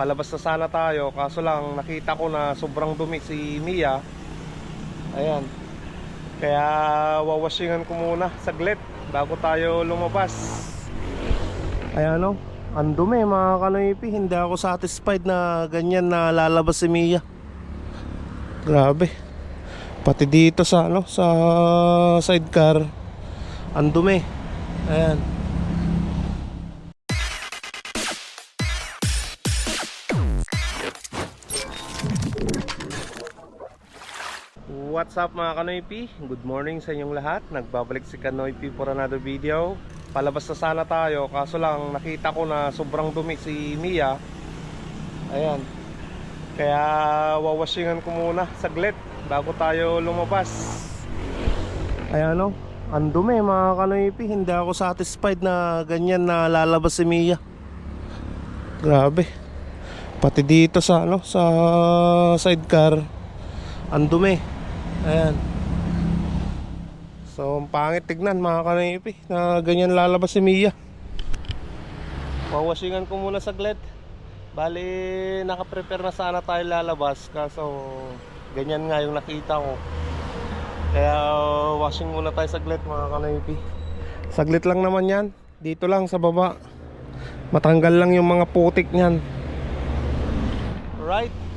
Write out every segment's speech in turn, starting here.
Palabas na sana tayo kaso lang nakita ko na sobrang dumi si Mia. Ayan. Kaya wawashingan ko muna saglit bago tayo lumabas. Ayan o. Ang dumi mga kanoypi. Hindi ako satisfied na ganyan na lalabas si Mia. Grabe. Pati dito sa ano sa sidecar. Ang dumi. Ayan. What's up mga Kanoypi? Good morning sa inyong lahat. Nagbabalik si Kanoypi for another video. Palabas na sana tayo Kaso lang nakita ko na sobrang dumi si Mia. Ayan. Kaya wawashingan ko muna saglit Bago tayo lumabas. Ayan o Ang dumi mga Kanoypi Hindi ako satisfied na ganyan na lalabas si Mia. Grabe. Pati dito sa ano sa sidecar ang dumi. Ayan. So, ang pangit tignan mga kanipi na ganyan lalabas si Mia. Wawasingan ko muna saglit. Bali, nakaprepare na sana tayo lalabas kaso ganyan nga yung nakita ko. Kaya washing muna tayo saglit mga kanipi. Saglit lang naman yan. Dito lang sa baba. Matanggal lang yung mga putik niyan. Right?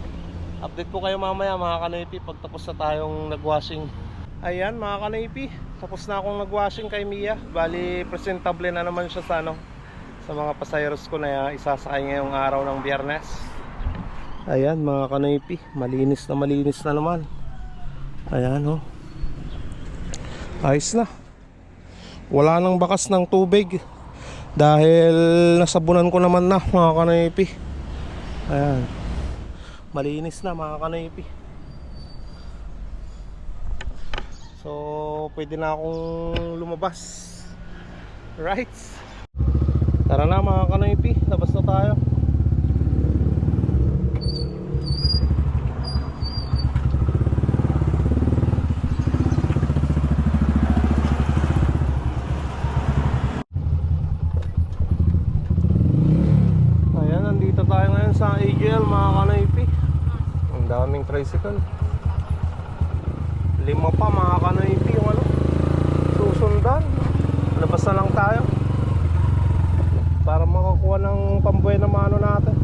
Update ko kayo mamaya mga kanoypi pag tapos na tayong nagwashing. Ayan mga kanoypi, tapos na akong nagwashing kay Mia. Bali presentable na naman siya sa ano sa mga pasayeros ko na isasakay ngayong araw ng biyernes. Ayan mga kanoypi, malinis na malinis na naman. Ayan oh. Ayos na. Wala nang bakas ng tubig dahil nasabunan ko naman na mga kanoypi. Ayan. Malinis na mga kanoypi. So, pwede na akong lumabas. Right? Tara na mga kanoypi, labas na tayo. Ayan, nandito tayo ngayon sa AGL mga kanoypi. Daming tricycle. Lima pa mga kanoypi yung ano. Susundan. Labas na lang tayo. Para makakuha ng pambuhay na mano natin.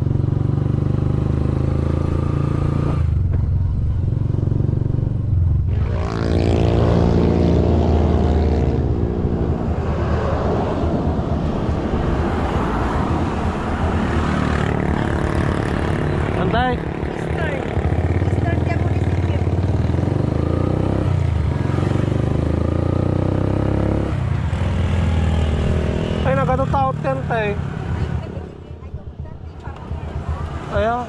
Anday. Start. Start ka muna si Kim. Ay, nagkataot ka tay. Ayaw.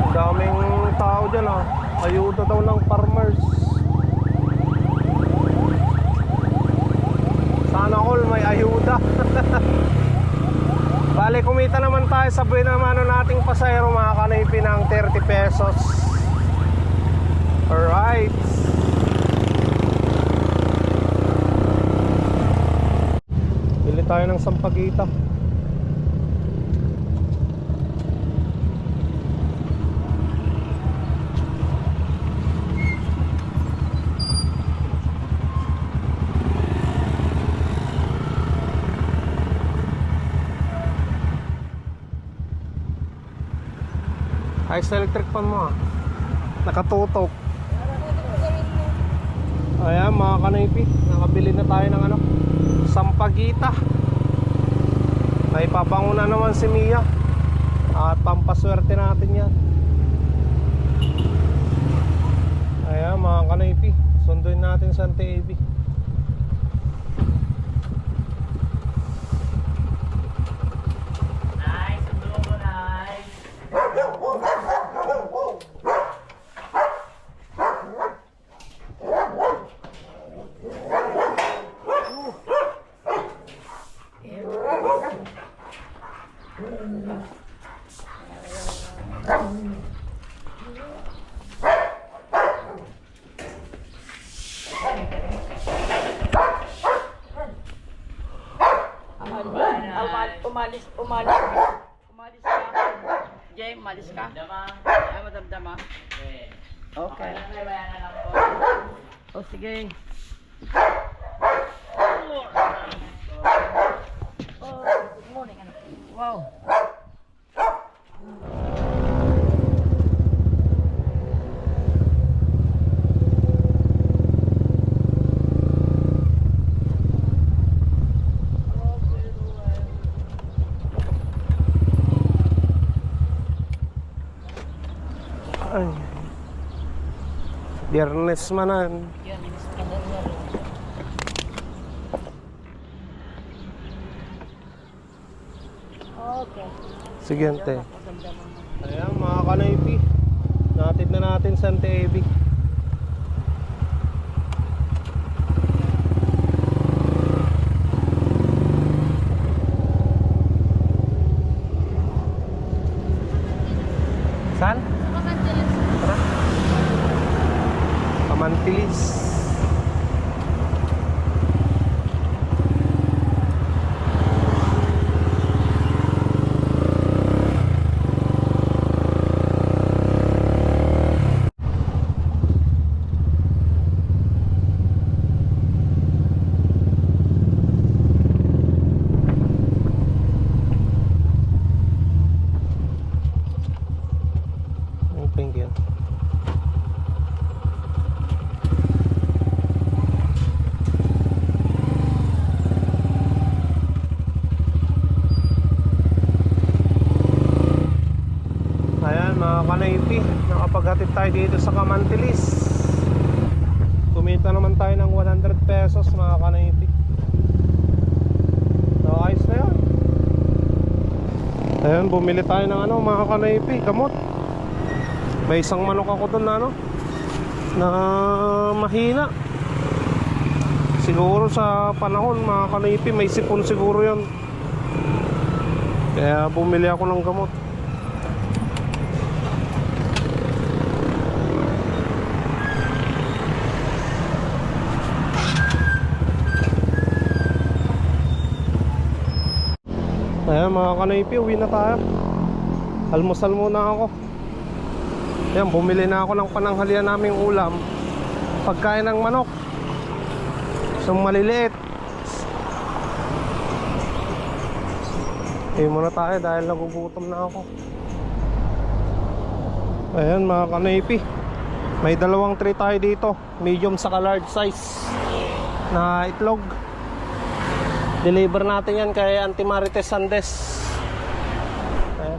Ang daming tao dyan ah. Ayuda daw ng farmers. Sana all may ayuda. Bale, kumita naman tayo sa buhay naman ano nating pasayro mga kanipi ng 30 pesos. Alright. Bili tayo ng sampagita. Ayos sa electric fan mo ah. Nakatutok. Ayan mga kanipi, nakabili na tayo ng ano, sampagita. May pabango na naman si Mia. At pampaswerte natin yan. Ayan mga kanipi, sunduin natin sa TV. Umalis, umalis, umalis. Ka. Jay, umalis ka. Ay, madamdama. Okay. O, sige. Oh, good morning, anak. Wow. Ay. Biyernes manan. Scanner niya. Okay. Sige, ante. Ayan, mga kanaypi. Natid na natin sa. Saan? 180 nakapaghatid tayo dito sa Kamantilis. Kumita naman tayo ng 100 pesos mga kanaiti so ayos na yun. Ayun bumili tayo ng ano mga kanaipi gamot may isang manok ako dun na ano na mahina. Siguro sa panahon mga kanaipi may sipon siguro yon kaya bumili ako ng gamot. Ayan mga kanaypi, uwi na tayo. Almusal muna ako. Ayan, bumili na ako ng pananghalian naming ulam. Pagkain ng manok. So maliliit. Uwi muna tayo dahil nagugutom na ako. Ayan mga kanaypi. May dalawang tray tayo dito. Medium sa large size na itlog. Deliver natin yan kay Auntie Marites Sandes. Ayan.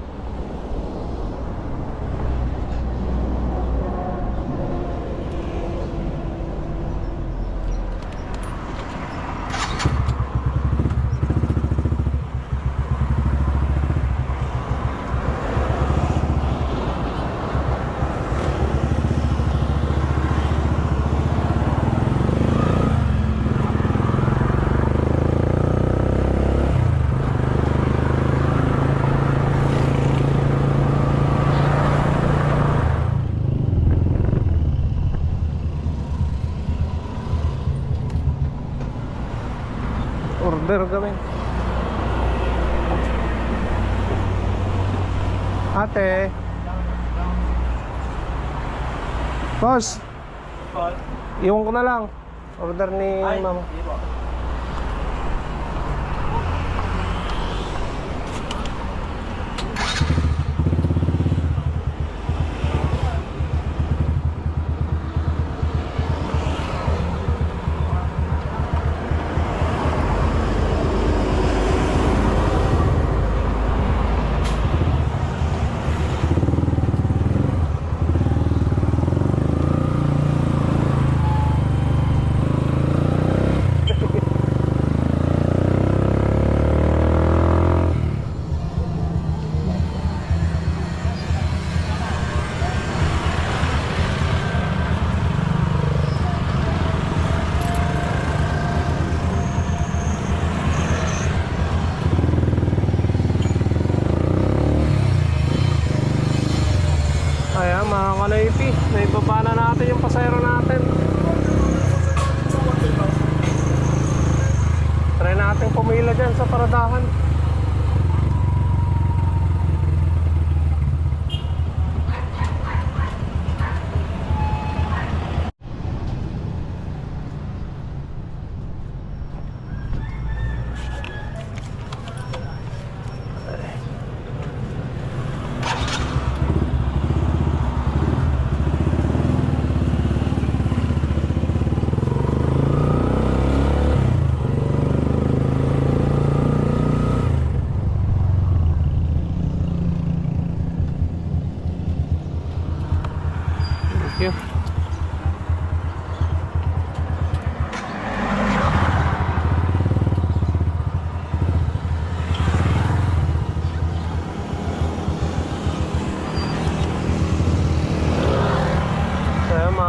Order kami. Ate. Boss. Iwan ko na lang. Order ni mama. paradahan.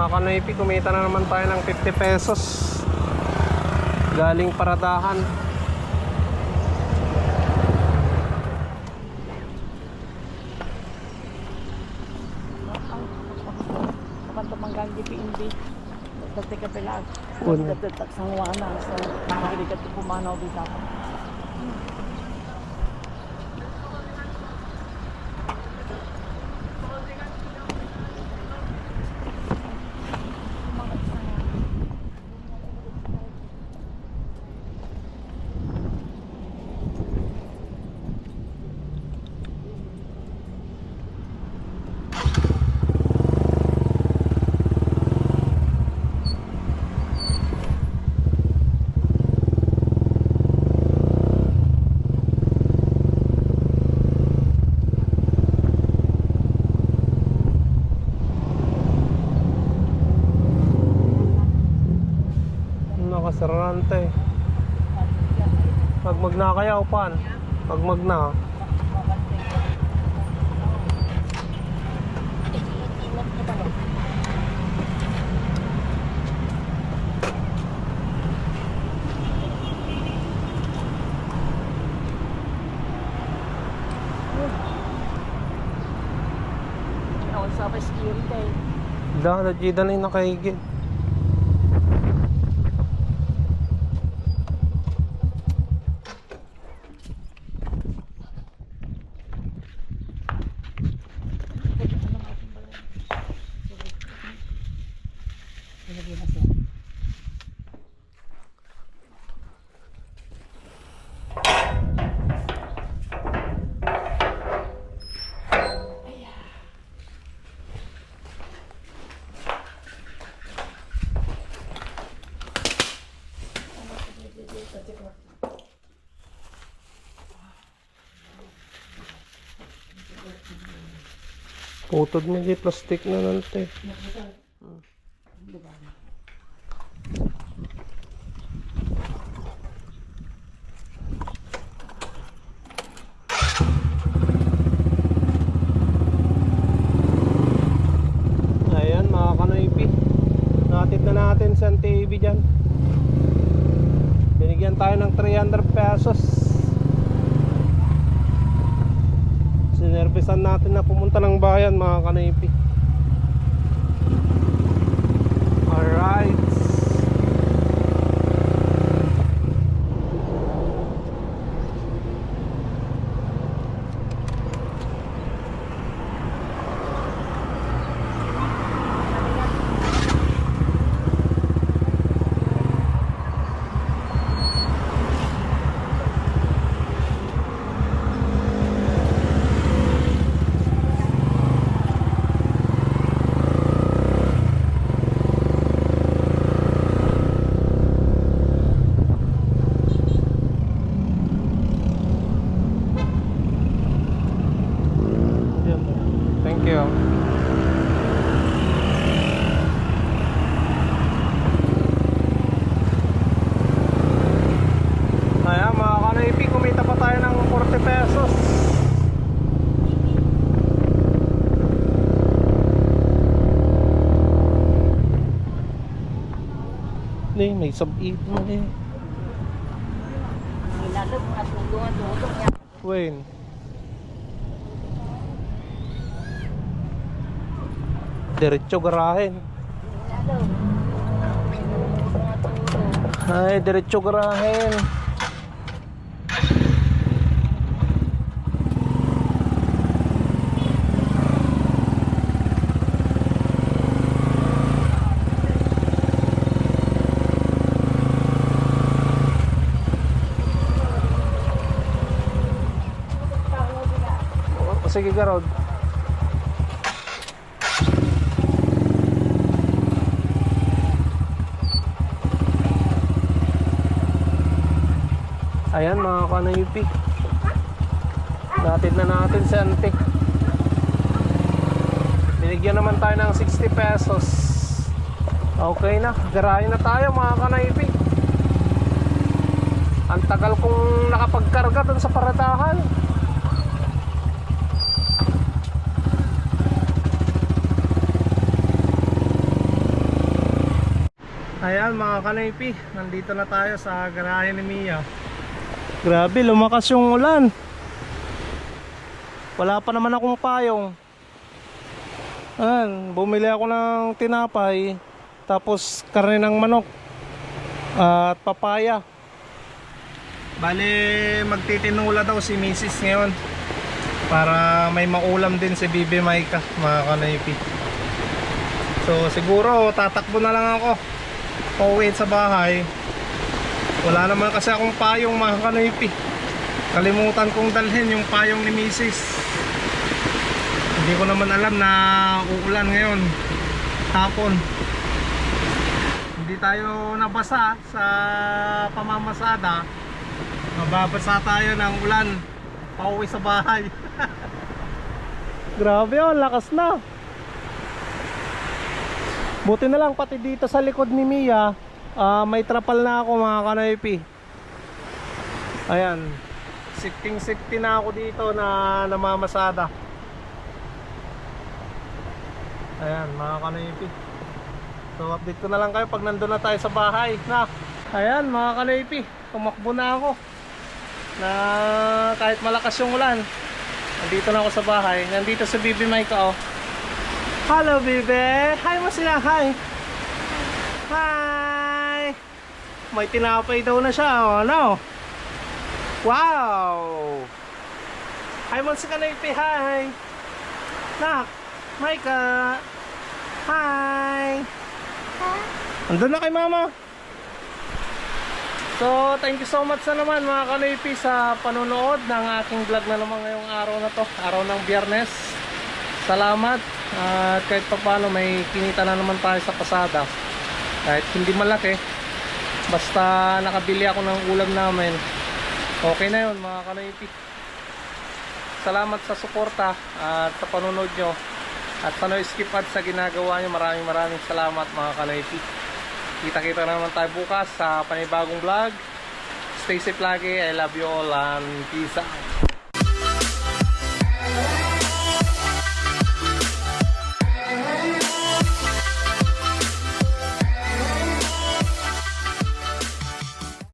Mga kanoypi, kumita na naman tayo ng 50 pesos. Galing paradahan. Kapan tumanggang di PNB. Dati ka. Una. Dati tak sa wana. So, hindi ka pumanaw dito. Nakasarante. Magna kaya upan. Pag magna. Ako sa security. Da, da, da na yung nakaigid. Ilagay na siya. Putod mo di plastic na nante. Ayan mga kanoypi. Natid na natin sa TV dyan. Binigyan tayo ng 300 pesos. Sinervisan natin na pumunta ng bayan mga kanipi. Alright. Thank you. Ayan mga kanipi, kumita pa tayo ng 40 pesos. Hindi, may sub-eat mo eh. Wayne. Diretso garahin. Ay, diretso garahin. Sige Garod. Ayan mga kanaypi. Natin na natin si ante. Binigyan naman tayo ng 60 pesos. Okay na, garahe na tayo mga kanaypi. Ang tagal kong nakapagkarga dun sa paradahan. Ayan mga kanaypi, nandito na tayo sa garahe ni Mia. Grabe, lumakas yung ulan. Wala pa naman akong payong. Ayan, bumili ako ng tinapay, tapos karne ng manok, at papaya. Bali, magtitinula daw si Mrs. ngayon para may maulam din si Bibi Maika, mga kanaypi. So siguro tatakbo na lang ako pauwi sa bahay. Wala naman kasi akong payong mga kanaypi. Kalimutan kong dalhin yung payong ni Mrs. Hindi ko naman alam na uulan ngayon. Hapon. Hindi tayo nabasa sa pamamasada. Mababasa tayo ng ulan. Pauwi sa bahay. Grabe oh, lakas na. Buti na lang pati dito sa likod ni Mia, ah, may trapal na ako mga kanaypi. Ayan. Sifting safety na ako dito na namamasada. Ayan mga kanaypi. So update ko na lang kayo pag nandun na tayo sa bahay. Na. Ayan mga kanaypi, tumakbo na ako. Na kahit malakas yung ulan. Nandito na ako sa bahay. Nandito sa Bibi Mike oh. Hello, baby. Hi mo sila. Hi. Hi. May tinapay daw na siya. Oh, ano? Wow. Hi mo si Kanaypi. Hi. Nak. Micah. Hi. Andun na kay mama. So, thank you so much na naman mga kanaypi sa panonood ng aking vlog na naman ngayong araw na to. Araw ng biyernes. Salamat. At kahit pa paano may kinita na naman tayo sa pasada. Kahit hindi malaki. Basta nakabili ako ng ulam namin. Okay na yun mga kanaypi. Salamat sa suporta at sa panonood nyo. At sa no skip ads sa ginagawa nyo. Maraming maraming salamat mga kanaypi. Kita-kita na naman tayo bukas sa panibagong vlog. Stay safe lagi. I love you all and peace out.